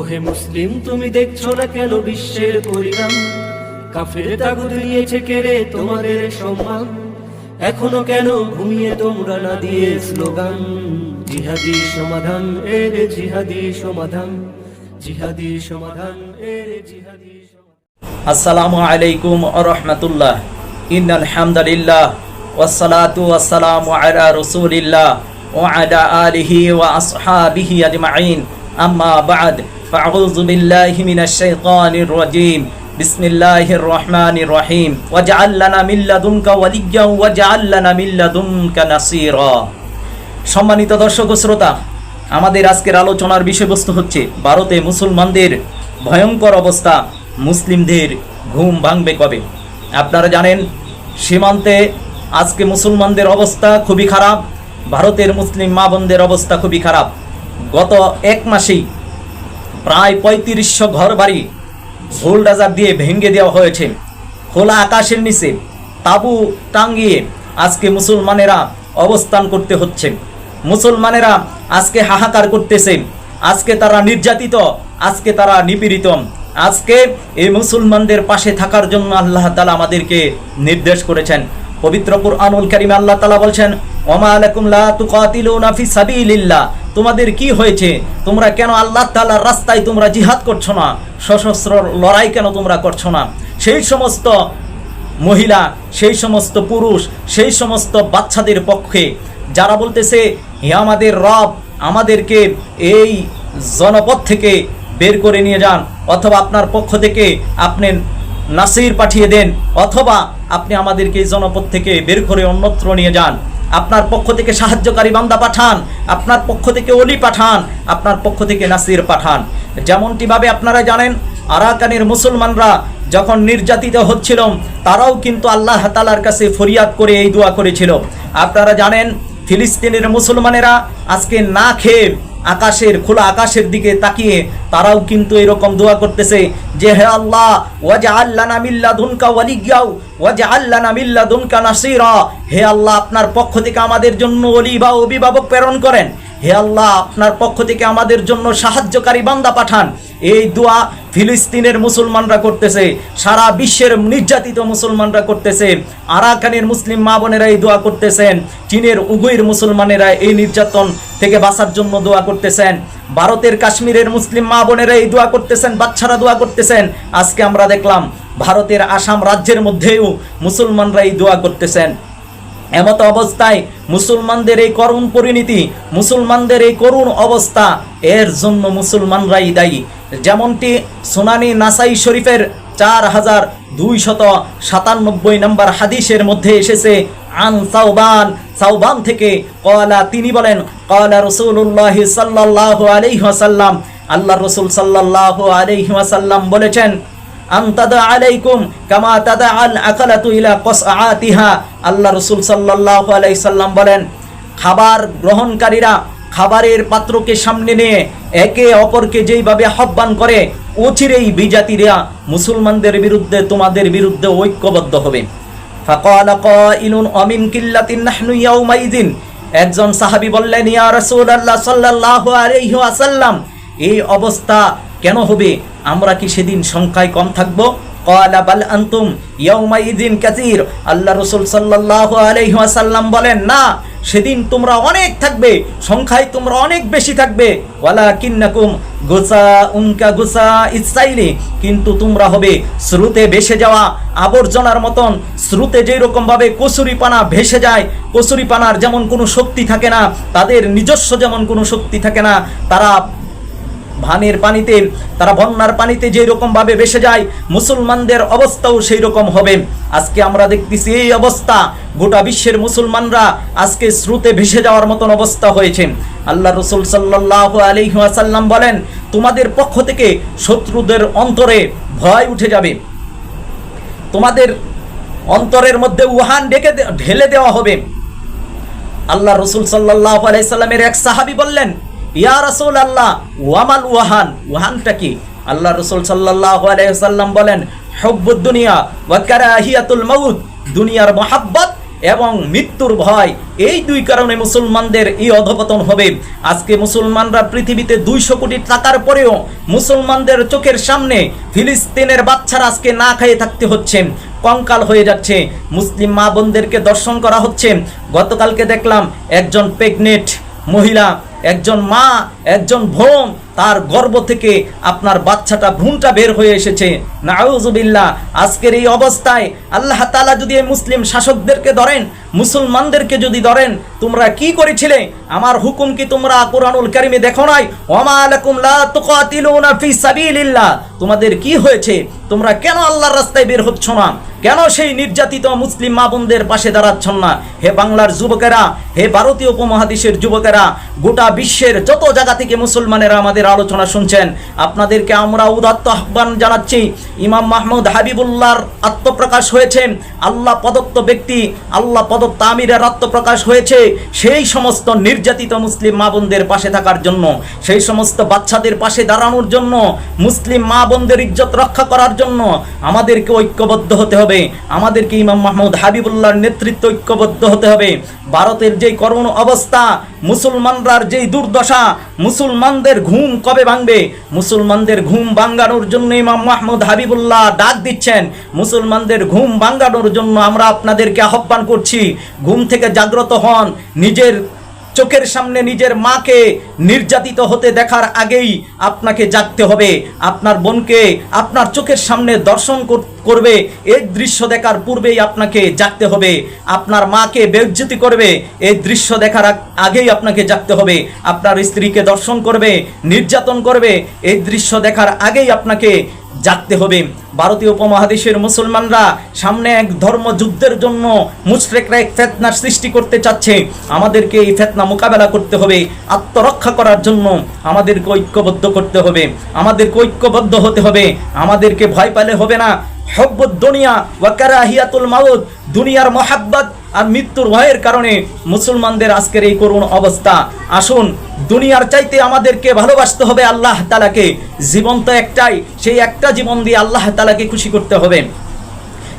ওহে মুসলিম, তুমি দেখছ না কেন বিশ্বের পরিণাম? কাফের তাগুদ নিয়েছে কেড়ে তোমাদের সম্মান? এখনও কেন ঘুমিয়ে তোমরা না দিয়ে স্লোগান? জিহাদি সমাধান এর জিহাদি সমাধান। জিহাদি সমাধান এর জিহাদি আসসালামু আলাইকুম আরহামতুল্লাহ। ইন্নাল হামদুলিল্লাহ ওয়াসসালাতু ওয়াসসালামু আলা রাসূলিল্লাহ ওয়া আলা আলিহি ওয়া আসহাবিহি আজমাইন। আম্মা বা'দ ফাআউযু বিল্লাহি মিনাশ শাইতানির রাজীম। বিসমিল্লাহির রহমানির রহিম। ওয়াজআল লানা মিন লাদুনকা ওয়ালিয়্যান, ওয়াজআল লানা মিন লাদুনকা নাসীরা। সম্মানিত দর্শক ও শ্রোতা, আমাদের আজকের আলোচনার বিষয়বস্তু হচ্ছে ভারতে মুসলমানদের ভয়ঙ্কর অবস্থা, মুসলিমদের ঘুম ভাঙবে কবে? আপনারা জানেন, সীমান্তে আজকে মুসলমানদের অবস্থা খুবই খারাপ, ভারতের মুসলিম মা বোনদের অবস্থা খুবই খারাপ। গত এক মাসেই প্রায় পঁয়ত্রিশশো ঘর বাড়ি বোলডাজার দিয়ে ভেঙে দেওয়া হয়েছে। খোলা আকাশের নিচে তাবু টাঙ্গিয়ে আজকে মুসলমানেরা অবস্থান করতে হচ্ছে। মুসলমানেরা আজকে হাহাকার করতেছে। আজকে তারা নির্যাতিত, আজকে তারা নিপীড়িত। আজকে এই মুসলমানদের পাশে থাকার জন্য আল্লাহ তালা আমাদেরকে নির্দেশ করেছেন। পবিত্র কুরআনুল কারীমে আল্লাহ তালা বলছেন তোমাদের কি হয়েছে? তোমরা কেন আল্লাহ তাআলার রাস্তায় তোমরা জিহাদ করছ না? সশস্ত্র লড়াই কেন তোমরা করছ না? সেই সমস্ত মহিলা, সেই সমস্ত পুরুষ, সেই সমস্ত বাচ্চাদের পক্ষে যারা বলতেছে, হে আমাদের রব, আমাদেরকে এই জনপদ থেকে বের করে নিয়ে যান, অথবা আপনার পক্ষ থেকে আপনি নাসির পাঠিয়ে দেন, অথবা আপনি আমাদেরকে এই জনপদ থেকে বের করে অন্যত্র নিয়ে যান। আপনার পক্ষ থেকে সাহায্যকারী বান্দা পাঠান, আপনার পক্ষ থেকে অলি পাঠান, আপনার পক্ষ থেকে নাসির পাঠান। যেমনটিভাবে আপনারা জানেন, আরাকানের মুসলমানরা যখন নির্যাতিত হচ্ছিল, তারাও কিন্তু আল্লাহ তালার কাছে ফরিয়াদ করে এই দোয়া করেছিল। আপনারা জানেন, ফিলিস্তিনের মুসলমানেরা আজকে না খেয়ে আকাশের খোলা আকাশের দিকে তাকিয়ে তারাও কিন্তু এরকম দোয়া করতেছে যে, হে আল্লাহ ওয়াজা আল্লাহ নামিল্লা দুনকা ওয়ালিগাও ওয়াজা আল্লাহ নামিল্লা দুনকা নাসিরা। হে আল্লাহ, আপনার পক্ষ থেকে আমাদের জন্য অলি বা অভিভাবক প্রেরণ করেন। হে আল্লাহ, আপনার পক্ষ থেকে আমাদের জন্য সাহায্যকারী বান্দা পাঠান। এই দোয়া ফিলিস্তিনের মুসলমানরা করতেছে, সারা বিশ্বের নির্যাতিত মুসলমানরা করতেছে, আরাকানের মুসলিম মা বোনেরা এই দোয়া করতেছেন, চীনের উগুইর মুসলমানেরা এই নির্যাতন থেকে বাঁচার জন্য দোয়া করতেছেন, ভারতের কাশ্মীরের মুসলিম মা বোনেরা এই দোয়া করতেছেন, বাচ্চারা দোয়া করতেছেন। আজকে আমরা দেখলাম, ভারতের আসাম রাজ্যের মধ্যেও মুসলমানরা এই দোয়া করতেছেন। এমত অবস্থায় মুসলমানদের এই করুণ পরিণতি, মুসলমানদের এই করুণ অবস্থা, এর জন্য মুসলমানরাই দায়ী। যেমনটি সোনানি নাসাই শরীফের চার হাজার দুইশত সাতানব্বই নম্বর হাদিসের মধ্যে এসেছে, আন সাউবান সাউবান থেকে কলা তিনি বলেন, কলা রসুল্লাহ সাল্লাহ আলাইহাসাল্লাম আল্লাহ রসুল সাল্লাহ আলাইহাসাল্লাম বলেছেন আন্তাদা আলাইকুম কামা তাদা আল আকালাতু ইলা আল্লাহ রাসূল সাল্লাল্লাহু আলাইহি সাল্লাম বলেন, খাবার গ্রহণকারীরা খাবারের পাত্রকে সামনে নিয়ে একে অপরকে যেইভাবে আহ্বান করে অচিরেই বিজাতিরা মুসলমানদের বিরুদ্ধে তোমাদের বিরুদ্ধে ঐক্যবদ্ধ হবে। একজন সাহাবি বললেন, ইয়া রাসূলুল্লাহ সাল্লাল্লাহু আলাইহি ওয়াসাল্লাম, এই অবস্থা কেন হবে? আমরা কি সেদিন সংখ্যায় কম থাকব? কলা বাল আন্তুম ইয়াউমাইদিন কাসীর। আল্লাহ রাসূল সাল্লাল্লাহু আলাইহি ওয়াসাল্লাম বলেন, না, সেদিন তোমরা অনেক থাকবে, সংখ্যায় তোমরা অনেক বেশি থাকবে। ওয়ালাকিন্নাকুম গুসা উনকা গুসা ইসাইলি কিন্তু তোমরা হবে স্রোতে ভেসে যাওয়া, আবর্জনার মতন। স্রোতে যেই রকম ভাবে কচুরি পানা ভেসে যায় কচুরি পানার যেমন কোনো শক্তি থাকে না, তাদের নিজস্ব যেমন কোনো শক্তি থাকে না, তারা ভানের পানিতে, তারা বন্যার পানিতে যে রকম ভাবে ভেসে যায়, মুসলমানদের অবস্থাও সেই রকম হবে। আজকে আমরা দেখতেছি এই অবস্থা। গোটা বিশ্বের মুসলমানরা আজকে স্রোতে ভেসে যাওয়ার মতন অবস্থা হয়েছে। আল্লাহ রসুল সাল্লাহ আলিহাসাল্লাম বলেন, তোমাদের পক্ষ থেকে শত্রুদের অন্তরে ভয় উঠে যাবে। তোমাদের অন্তরের মধ্যে উহান ডেকে ঢেলে দেওয়া হবে। আল্লাহ রসুল সাল্লাহ আলাইসাল্লামের এক সাহাবি বললেন ইয়া রসুল আল্লাহ ওয়ামাল ওয়াহান, ওয়াহানটা কি? আল্লাহ রসুল সাল্লাহ আলাইসাল্লাম বলেন, হব্বুদ দুনিয়া ওয়া কারাহিয়াতুল মাউত দুনিয়ার মহাব্বত এবং মৃত্যুর ভয়। এই দুই কারণে মুসলমানদের এই অধপতন হবে। আজকে মুসলমানরা পৃথিবীতে দুইশো কোটি টাকার পরেও মুসলমানদের চোখের সামনে ফিলিস্তিনের বাচ্চারা আজকে না খাইয়ে থাকতে হচ্ছে। কঙ্কাল হয়ে যাচ্ছে। মুসলিম মা বোনদেরকে দর্শন করা হচ্ছে। গতকালকে দেখলাম একজন প্রেগনেন্ট মহিলা একজন মা একজন ভোম তার গর্ব থেকে আপনার বাচ্চাটা, ভ্রূণটা বের হয়ে এসেছে। নাউজুবিল্লাহ আজকের এই অবস্থায় আল্লাহ তাআলা যদি এই মুসলিম শাসকদেরকে ধরেন, মুসলমানদেরকে যদি ধরেন, তোমরা কি করেছিলে? আমার হুকুম কি তোমরা কোরআনুল কারিমে দেখো নাই? সাবিলিল্লাহ। তোমাদের কি হয়েছে? তোমরা কেন আল্লাহর রাস্তায় বের হচ্ছ না? কেন সেই নির্যাতিত মুসলিম মা বোনদের পাশে দাঁড়াচ্ছ না? হে বাংলার যুবকেরা, হে ভারতীয় উপমহাদেশের যুবকেরা, গোটা বিশ্বের যত জায়গা থেকে মুসলমানেরা আমাদের আলোচনা শুনছেন। আপনাদেরকে আমরা উদাত্ত আহ্বান জানাচ্ছি। ইমাম মাহমুদ হাবিবুল্লাহর আত্মপ্রকাশ হয়েছে আল্লাহ প্রদত্ত ব্যক্তি, আল্লাহ প্রদত্ত আমিরের আত্মপ্রকাশ হয়েছে। সেই সমস্ত নির্যাতিত মুসলিম মা বোনদের পাশে থাকার জন্য, সেই সমস্ত বাচ্চাদের পাশে দাঁড়ানোর জন্য, মুসলিম মা বোনদের ইজ্জত রক্ষা করার জন্য আমাদেরকে ঐক্যবদ্ধ হতে হবে। আমাদেরকে ইমাম মাহমুদ হাবিবুল্লাহর নেতৃত্ব ঐক্যবদ্ধ হতে হবে। ভারতের যে করুণ অবস্থা মুসলমানরার যেই দুর্দশা, মুসলমানদের ঘুম কবে ভাঙবে? মুসলমানদের ঘুম ভাঙ্গানোর জন্য ইমাম মাহমুদ হাবিবুল্লাহ ডাক দিচ্ছেন। মুসলমানদের ঘুম ভাঙ্গানোর জন্য আমরা আপনাদেরকে আহ্বান করছি, ঘুম থেকে জাগ্রত হন। নিজের চোখের সামনে নিজের মাকে নির্যাতিত হতে দেখার আগেই আপনাকে জাগতে হবে। আপনার বোনকে আপনার চোখের সামনে দর্শন কর- করবে এই দৃশ্য দেখার পূর্বেই আপনাকে জাগতে হবে। আপনার মাকে বেজ্জতি করবে এই দৃশ্য দেখার আগেই আপনাকে জাগতে হবে। আপনার স্ত্রীকে দর্শন করবে, নির্যাতন করবে এই দৃশ্য দেখার আগেই আপনাকে জাগতে হবে। ভারতীয় উপমহাদেশের মুসলমানরা সামনে এক ধর্মযুদ্ধের জন্য মুশরেকরা এক ফেতনার সৃষ্টি করতে চাচ্ছে। আমাদেরকে এই ফেতনা মোকাবেলা করতে হবে, আত্মরক্ষা করার জন্য আমাদেরকে ঐক্যবদ্ধ করতে হবে। আমাদেরকে ঐক্যবদ্ধ হতে হবে। আমাদেরকে ভয় পেলে হবে না। হব্বত দুনিয়া মাউদ দুনিয়ার মহাব্বত আর মৃত্যুর ভয়ের কারণে মুসলমানদের আজকের এই করুণ অবস্থা। আসুন, দুনিয়ার চাইতে আমাদেরকে ভালোবাসতে হবে আল্লাহ তালাকে জীবন তো একটাই, সেই একটা জীবন দিয়ে আল্লাহ তালাকে খুশি করতে হবে।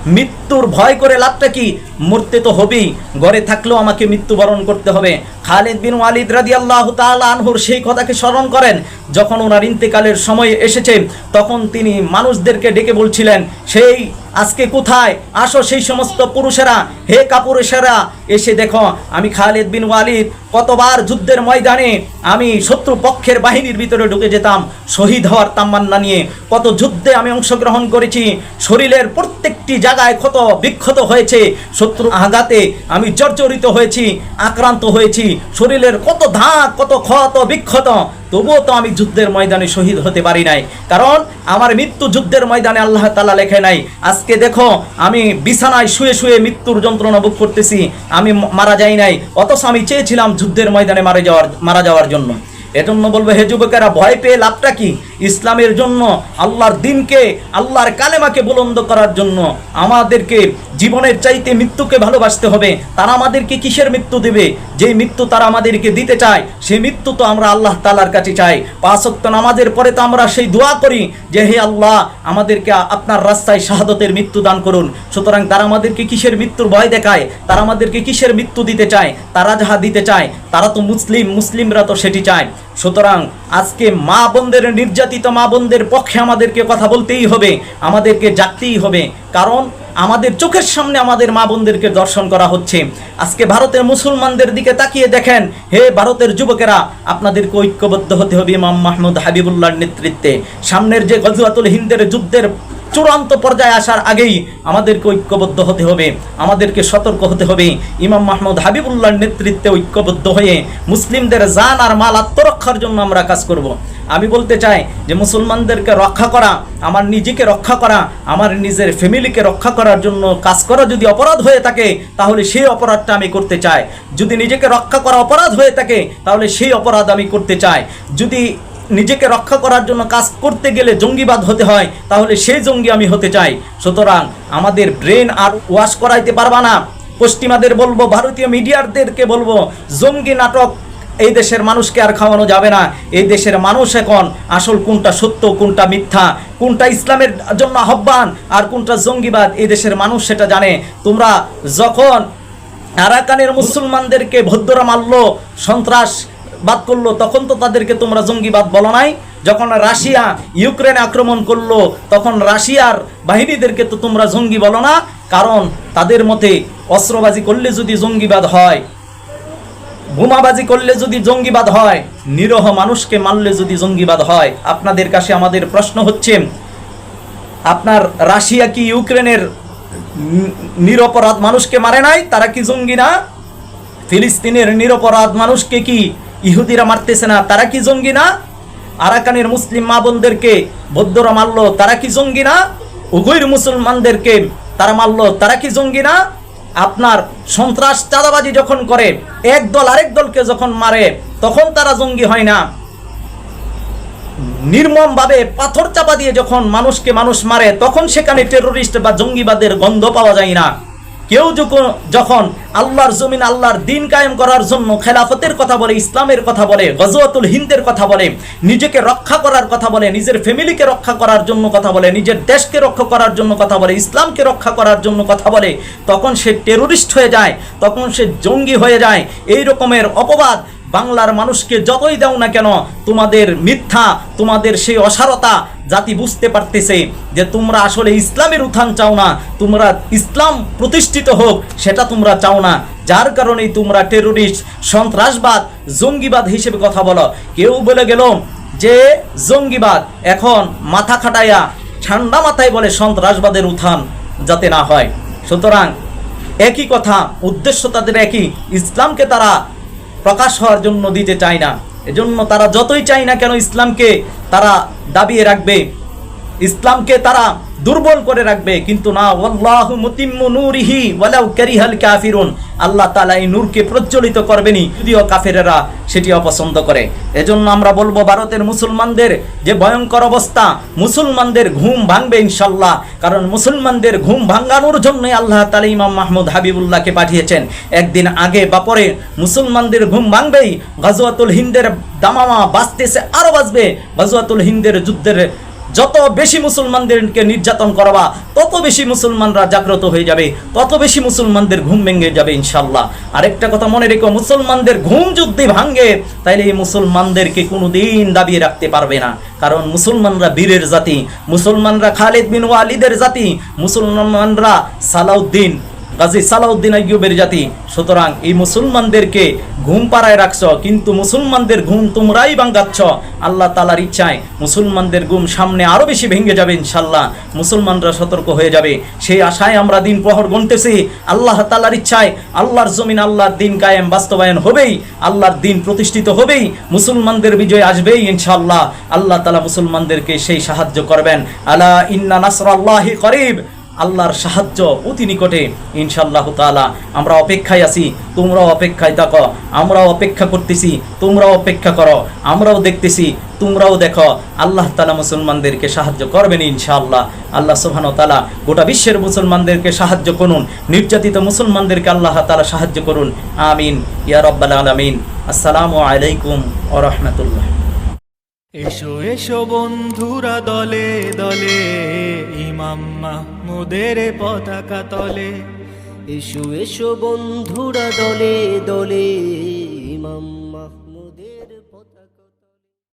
মৃত্যুর ভয় করে লাভটা কি? মরতে তো হবেই। ঘরে থাকলেও আমাকে মৃত্যুবরণ করতে হবে। খালিদ বিন ওয়ালিদ রাদি আল্লাহ আনহুর সেই কথাকে স্মরণ করেন। যখন ওনার ইন্তেকালের সময় এসেছে, তখন তিনি মানুষদেরকে ডেকে বলছিলেন, সেই আজকে কোথায়? আসো সেই সমস্ত পুরুষেরা। হে কাপুরুষেরা, এসে দেখো, আমি খালিদ বিন ওয়ালিদ কতবার যুদ্ধের ময়দানে আমি শত্রু পক্ষের বাহিনীর ভিতরে ঢুকে যেতাম, শহীদ হওয়ার তাম্মান্না নিয়ে। কত যুদ্ধে আমি অংশগ্রহণ করেছি, শরীরের প্রত্যেকটি জায়গায় ক্ষত বিক্ষত হয়েছে শত্রু আঘাতে আমি জর্জরিত হয়েছি, আক্রান্ত হয়েছি শরীরের কত ধাক, কত ক্ষত বিক্ষত, তবুও তো আমি যুদ্ধের ময়দানে শহীদ হতে পারি নাই। কারণ আমার মৃত্যু যুদ্ধের ময়দানে আল্লাহ তালা লেখে নাই। আজকে দেখো, আমি বিছানায় শুয়ে শুয়ে মৃত্যুর যন্ত্রণা ভোগ করতেছি। আমি মারা যাই নাই। অথচ আমি চেয়েছিলাম যুদ্ধের ময়দানে মারা যাওয়ার মারা যাওয়ার জন্য। এজন্য বলব, হে যুবকেরা, ভয় পেয়ে লাভটা কি? ইসলামের জন্য, আল্লাহর দিনকে, আল্লাহর কালেমাকে বুলন্দ করার জন্য আমাদেরকে জীবনের চাইতে মৃত্যুকে ভালোবাসতে হবে। তারা আমাদেরকে কিসের মৃত্যু দেবে? যে মৃত্যু তারা আমাদেরকে দিতে চায়, সেই মৃত্যু তো আমরা আল্লাহ তালার কাছে চাই। পাঁচক্ত নামাজের পরে তো আমরা সেই দোয়া করি যে, হে আল্লাহ, আমাদেরকে আপনার রাস্তায় শাহাদতের মৃত্যু দান করুন। সুতরাং তারা আমাদেরকে কিসের মৃত্যুর ভয় দেখায়? তারা আমাদেরকে কিসের মৃত্যু দিতে চায়? তারা যাহা দিতে চায়, তারা তো মুসলিম, মুসলিমরা তো সেটি চায়। সুতরাং আজকে মা বোনদের নির্যাতিত মা বোনদের পক্ষে আমাদেরকে কথা বলতেই হবে, আমাদেরকে জাগতেই হবে। কারণ আমাদের চোখের সামনে আমাদের মা বোনদেরকে দর্শন করা হচ্ছে। আজকে ভারতের মুসলমানদের দিকে তাকিয়ে দেখেন, হে ভারতের যুবকেরা, আপনাদেরকে ঐক্যবদ্ধ হতে হবে ইমাম মাহমুদ হাবিবুল্লাহর নেতৃত্বে। সামনের যে গজওয়াতুল হিন্দের যুদ্ধের চূড়ান্ত পর্যায়ে আসার আগেই আমাদেরকে ঐক্যবদ্ধ হতে হবে, আমাদেরকে সতর্ক হতে হবে। ইমাম মাহমুদ হাবিবুল্লাহর নেতৃত্বে ঐক্যবদ্ধ হয়ে মুসলিমদের জান আর মাল আত্মরক্ষার জন্য আমরা কাজ করব। আমি বলতে চাই যে মুসলমানদেরকে রক্ষা করা, আমার নিজেকে রক্ষা করা, আমার নিজের ফ্যামিলিকে রক্ষা করার জন্য কাজ করা যদি অপরাধ হয়ে থাকে, তাহলে সেই অপরাধটা আমি করতে চাই। যদি নিজেকে রক্ষা করা অপরাধ হয়ে থাকে, তাহলে সেই অপরাধ আমি করতে চাই। যদি নিজেকে রক্ষা করার জন্য কাজ করতে গেলে জঙ্গিবাদ হতে হয়, তাহলে সেই জঙ্গি আমি হতে চাই। সুতরাং আমাদের ব্রেন আর ওয়াশ করাইতে পারবা না। পশ্চিমাদের বলব, ভারতীয় মিডিয়ারদেরকে বলব, জঙ্গি নাটক এই দেশের মানুষকে আর খাওয়ানো যাবে না। এই দেশের মানুষ এখন আসল কোনটা সত্য, কোনটা মিথ্যা, কোনটা ইসলামের জন্য আহ্বান আর কোনটা জঙ্গিবাদ, এই দেশের মানুষ সেটা জানে। তোমরা যখন আরাকানের মুসলমানদেরকে ভদ্ররা মারলো, সন্ত্রাস বাদ করল, তখন তো তাদেরকে তোমরা জঙ্গিবাদ বলো নাই। যখন রাশিয়া ইউক্রেনে আক্রমণ করল, তখন রাশিয়ার বাহিনীদেরকে তো তোমরা জঙ্গি বলো না, কারণ তাদের মতে অস্ত্রবাজি করলে যদি জঙ্গিবাদ হয়, বোমাবাজি করলে যদি জঙ্গিবাদ হয়, নিরহ মানুষকে মারলে যদি জঙ্গিবাদ হয়। আপনাদের কাছে আমাদের প্রশ্ন হচ্ছে, আপনার রাশিয়া কি ইউক্রেনের নিরপরাধ মানুষকে মারে নাই? তারা কি জঙ্গি না? ফিলিস্তিনের নিরপরাধ মানুষকে কি ইহুদিরা মারতেছে না, তারা কি জঙ্গি না? আরাকানের মুসলিম মা বোনদেরকে বৌদ্ধরা মারলো, তারা কি জঙ্গি না? উভয়ের মুসলমানদেরকে তারা মারলো, তারা কি জঙ্গি না? আপনার সন্ত্রাস চাঁদাবাজি যখন করে, এক দল আরেক দলকে যখন মারে, তখন তারা জঙ্গি হয় না। নির্মমভাবে পাথর চাপা দিয়ে যখন মানুষকে মানুষ মারে, তখন সেখানে টেরোরিস্ট বা জঙ্গিবাদের গন্ধ পাওয়া যায় না। কেউ যখন- আল্লাহর জমিন, আল্লাহর দিন কায়েম করার জন্য খেলাফতের কথা বলে, ইসলামের কথা বলে, গজওয়াতুল হিন্দের কথা বলে, নিজেকে রক্ষা করার কথা বলে, নিজের ফ্যামিলিকে রক্ষা করার জন্য কথা বলে, নিজের দেশকে রক্ষা করার জন্য কথা বলে, ইসলামকে রক্ষা করার জন্য কথা বলে, তখন সে টেরোরিস্ট হয়ে যায়, তখন সে জঙ্গি হয়ে যায়। এই রকমের অপবাদ বাংলার মানুষকে যতই দাও না কেন, তোমাদের মিথ্যা, তোমাদের সেই অসারতা জাতি বুঝতে পারতেছে যে তোমরা আসলে ইসলামের উত্থান চাও না, তোমরা ইসলাম প্রতিষ্ঠিত হোক, সেটা তোমরা চাও না। যার কারণেই তোমরা টেরোরিস্ট সন্ত্রাসবাদ, জঙ্গিবাদ হিসেবে কথা বলো। কেউ বলে গেল যে জঙ্গিবাদ এখন মাথা খাটাইয়া, ঠান্ডা মাথায় বলে সন্ত্রাসবাদের উত্থান যাতে না হয়। সুতরাং একই কথা, উদ্দেশ্য তাদের একই। ইসলামকে তারা প্রকাশ হওয়ার জন্য দিতে চায় না। এজন্য তারা যতই চায় না কেন ইসলামকে তারা দাবিয়ে রাখবে। ইসলামকে তারা দুর্বল করে রাখবে, কিন্তু না, ওয়াল্লাহু মুতিম্মু নূরিহি ওয়ালাউ কারিহাল কাফিরুন। আল্লাহ তাআলা এই নূরকে প্রজ্বলিত করবেনই, যদিও কাফেরেরা সেটি অপছন্দ করে। এজন্য আমরা বলব, ভারতের মুসলমানদের যে ভয়ঙ্কর অবস্থা, মুসলমানদের ঘুম ভাঙবে ইনশাল্লাহ। কারণ মুসলমানদের ঘুম ভাঙানোর জন্য আল্লাহ তাআলা ইমাম মাহমুদ হাবিবুল্লাহকে পাঠিয়েছেন। একদিন আগে বা পরে মুসলমানদের ঘুম ভাঙবেই, গাজওয়াতুল হিন্দের দামামা বাঁচতেছে, আরও বাঁচবে। গাজওয়াতুল হিন্দের যুদ্ধের যত বেশি মুসলমানদেরকে নির্যাতন করবা, তত বেশি মুসলমানরা জাগ্রত হয়ে যাবে, তত বেশি মুসলমানদের ঘুম ভেঙে যাবে ইনশাল্লাহ আরেকটা কথা মনে রেখো, মুসলমানদের ঘুম যদি ভাঙ্গে তাইলে এই মুসলমানদেরকে কোনোদিন দাবিয়ে রাখতে পারবে না। কারণ মুসলমানরা বীরের জাতি, মুসলমানরা খালিদ বিন ওয়ালিদের জাতি, মুসলমানরা সালাউদ্দিন গাজী সালাউদ্দিন আইয়ুবের জাতি। সুতরাং এই মুসলমানদেরকে ঘুম পাড়ায় রাখছ, কিন্তু মুসলমানদের ঘুম তোমরাই ভাঙ্গাচ্ছ আল্লাহ তালার ইচ্ছায় মুসলমানদের ঘুম সামনে আরও বেশি ভেঙে যাবে ইনশাল্লাহ মুসলমানরা সতর্ক হয়ে যাবে। সেই আশায় আমরা দিন প্রহর গণতেছি। আল্লাহ তালার ইচ্ছায় আল্লাহর জমিন, আল্লাহর দিন কায়েম বাস্তবায়ন হবেই। আল্লাহর দিন প্রতিষ্ঠিত হবেই। মুসলমানদের বিজয় আসবেই ইনশাল্লাহ আল্লাহ তালা মুসলমানদেরকে সেই সাহায্য করবেন। আলা ইন্না নাসরাল্লাহি করিব। আল্লাহর সাহায্য অতি নিকটে। ইনশাল্লাহ তাআলা, আমরা অপেক্ষায় আছি, তোমরাও অপেক্ষায় থাকো, আমরাও অপেক্ষা করতেছি, তোমরাও অপেক্ষা করো, আমরাও দেখতেছি, তোমরাও দেখো, আল্লাহ তালা মুসলমানদেরকে সাহায্য করবেন ইনশাআল্লাহ। আল্লাহ সুবহান তালা গোটা বিশ্বের মুসলমানদেরকে সাহায্য করুন, নির্যাতিত মুসলমানদেরকে আল্লাহ তালা সাহায্য করুন, আমিন, ইয়া রব্বাল আলামিন। আসসালামু আলাইকুম রাহমাতুল্লাহ। এসো এসো বন্ধুরা, দলে দলে, ইমাম মাহমুদের পতাকা তলে। এসো এসো বন্ধুরা, দলে দলে, ইমাম